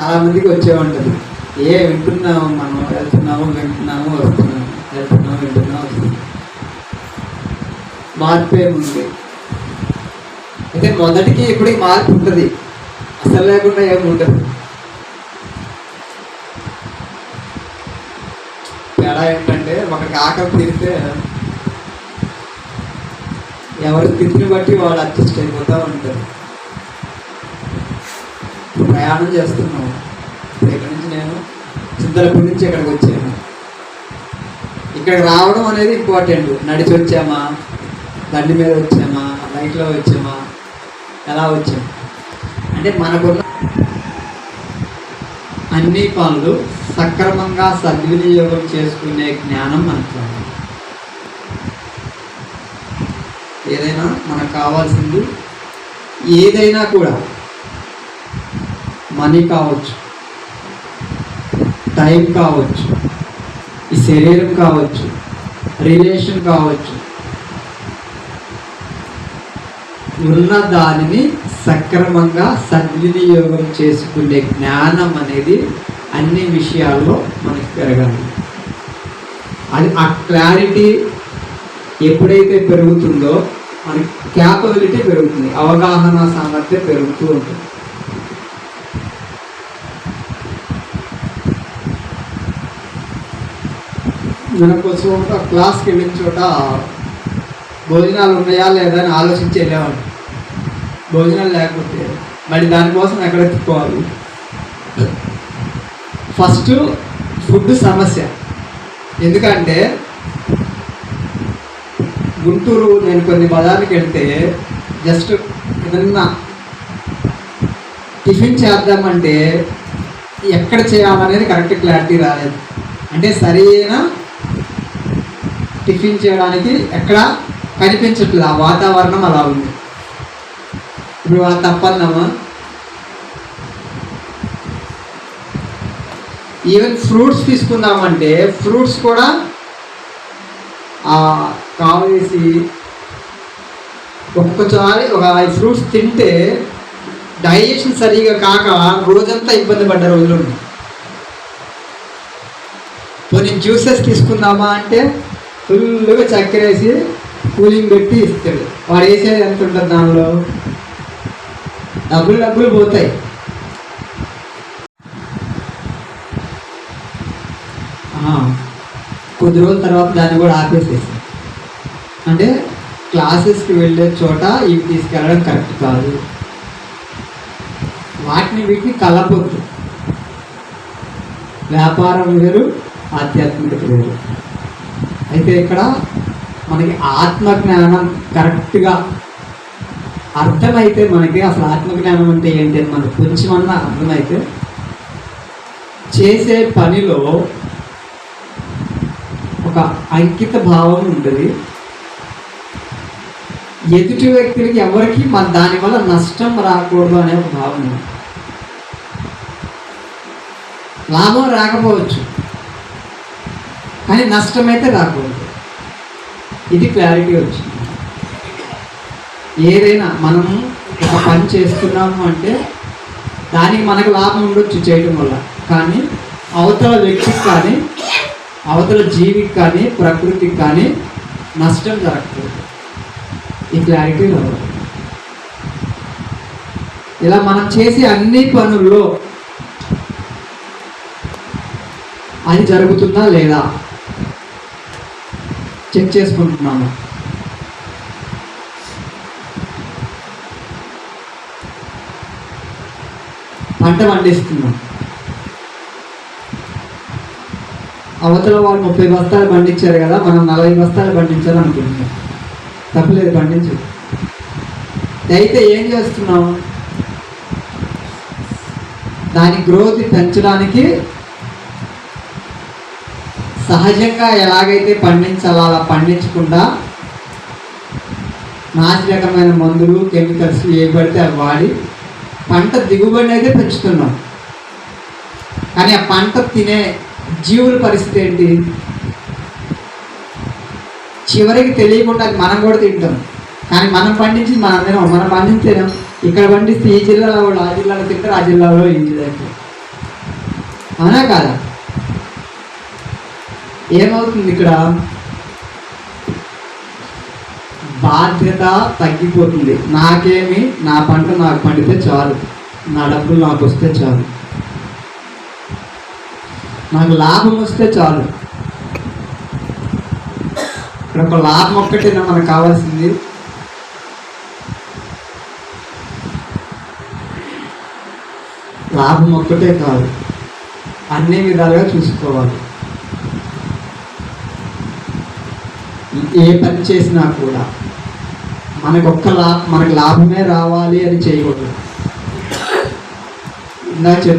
చాలా మందికి వచ్చే ఉంటుంది. ఏ వింటున్నాము మనం వెళ్తున్నాము వింటున్నాము వస్తున్నాము వెళ్తున్నాము వింటున్నాము వస్తున్నాము మార్పు ఉంది అయితే మొదటికి ఇప్పటికి మార్పు ఉంటుంది. అసలు లేకుండా ఏముండదు తేడా ఏంటంటే ఒకరికి ఆకలి తీరితే ఎవరి స్థితిని బట్టి వాళ్ళు అడ్జస్ట్ అయిపోతూ ఉంటారు. ప్రయాణం చేస్తున్నాము ఇక్కడి నుంచి నేను చింతలపూడి నుంచి ఇక్కడికి వచ్చాను. ఇక్కడికి రావడం అనేది ఇంపార్టెంట్. నడిచి వచ్చామా? బండి మీద వచ్చామా? బైక్లో వచ్చామా? ఎలా వచ్చాం? అంటే మనకున్న అన్ని పనులు సక్రమంగా సద్వినియోగం చేసుకునే జ్ఞానం మనకు. ఏదైనా మనకు కావాల్సింది ఏదైనా కూడా మనీ కావచ్చు టైం కావచ్చు ఈ శరీరం కావచ్చు రిలేషన్ కావచ్చు ఉన్న దానిని సక్రమంగా సద్వినియోగం చేసుకునే జ్ఞానం అనేది అన్ని విషయాల్లో మనకి పెరగాలి. అది ఆ క్లారిటీ ఎప్పుడైతే పెరుగుతుందో మనకి క్యాపబిలిటీ పెరుగుతుంది అవగాహన సామర్థ్యం పెరుగుతూ ఉంటుంది. మనకు క్లాస్కి వెళ్ళిన చోట భోజనాలు ఉన్నాయా లేదా అని ఆలోచించి వెళ్ళేవాడు భోజనాలు లేకపోతే మరి దానికోసం ఎక్కడ ఎత్తుకోవాలి? ఫస్ట్ ఫుడ్ సమస్య. ఎందుకంటే గుంటూరు నేను కొన్ని బజార్కి వెళ్తే జస్ట్ ఏదన్నా టిఫిన్ చేద్దామంటే ఎక్కడ చేయాలనేది కరెక్ట్ క్లారిటీ రాలేదు. అంటే సరైన టిఫిన్ చేయడానికి ఎక్కడ కనిపించట్లేదు. ఆ వాతావరణం అలా ఉంది. ఇప్పుడు వాళ్ళ తప్పన్నామా? ఈవెన్ ఫ్రూట్స్ తీసుకుందామంటే ఫ్రూట్స్ కూడా ఆ కావేసి ఒక్కొక్కసారి ఒక ఐదు ఫ్రూట్స్ తింటే డైజెషన్ సరిగా కాక రోజంతా ఇబ్బంది పడ్డ రోజులు ఉన్నాయి. కొన్ని జ్యూసెస్ తీసుకుందామా అంటే ఫుల్గా చక్కెర వేసి కూలింగ్ పెట్టి ఇస్తాడు. వాడు వేసేది ఎంత ఉంటుంది దానిలో? డబ్బులు డబ్బులు పోతాయి. కొద్ది రోజుల తర్వాత దాన్ని కూడా ఆపేసేసి. అంటే క్లాసెస్కి వెళ్ళే చోట ఇవి తీసుకెళ్ళడం కరెక్ట్ కాదు. వాటిని వీటిని కలపొద్దు. వ్యాపారం వేరు ఆధ్యాత్మికత వేరు. అయితే ఇక్కడ మనకి ఆత్మజ్ఞానం కరెక్ట్గా అర్థమైతే మనకి అసలు ఆత్మజ్ఞానం అంటే ఏంటి అని మనకు కొంచెమన్నా అర్థమైతే చేసే పనిలో ఒక అంకిత భావం ఉంటుంది ఎదుటి వ్యక్తులకి ఎవరికి మన దానివల్ల నష్టం రాకూడదు అనే ఒక భావన ఉంది. లాభం రాకపోవచ్చు కానీ నష్టమైతే రాకూడదు. ఇది క్లారిటీ వచ్చింది. ఏదైనా మనము ఒక పని చేస్తున్నాము అంటే దానికి మనకు లాభం ఉండొచ్చు చేయడం వల్ల. కానీ అవతల వ్యక్తికి కానీ అవతల జీవికి కానీ ప్రకృతికి కానీ నష్టం జరగకూడదు. ఈ క్లారిటీ రావాలి. ఇలా మనం చేసే అన్ని పనుల్లో అది జరుగుతుందా లేదా? చెక్ చేసుకుంటున్నాము. పంట పండిస్తున్నాం. అవతల వాళ్ళు ముప్పై బస్తాలు పండించారు కదా మనం నలభై బస్తాలు పండించాలి అనుకుంటున్నాం. తప్పలేదు పండించు అయితే ఏం చేస్తున్నాం దాని గ్రోత్ పెంచడానికి సహజంగా ఎలాగైతే పండించాలో అలా పండించకుండా నాశరకమైన మందులు కెమికల్స్ ఏ పడితే అవి వాడి పంట దిగుబడి అయితే పెంచుతున్నాం. కానీ ఆ పంట తినే జీవుల పరిస్థితి ఏంటి? చివరికి తెలియకుండా అది మనం కూడా తింటాం. కానీ మనం పండించింది మనం తినాం మనం పండించి తినాం ఇక్కడ పండిస్తే ఈ జిల్లాలో వాళ్ళు ఆ జిల్లాలో తింటారు ఆ జిల్లాలో ఈ జిల్లా అవునా కాదా? ఏమవుతుంది ఇక్కడ? బాధ్యత తగ్గిపోతుంది. నాకేమి? నా పంట నాకు పండితే చాలు. నా డబ్బులు నాకు వస్తే చాలు. నాకు లాభం వస్తే చాలు. ఇక్కడ ఒక లాభం ఒక్కటేనా మనకు కావాల్సింది. లాభం ఒక్కటే కాదు. అన్ని విధాలుగా చూసుకోవాలి. ఏ పని చేసినా కూడా మనకు ఒక్క లా మనకు లాభమే రావాలి అని చేయకూడదు. ఇందాక చెప్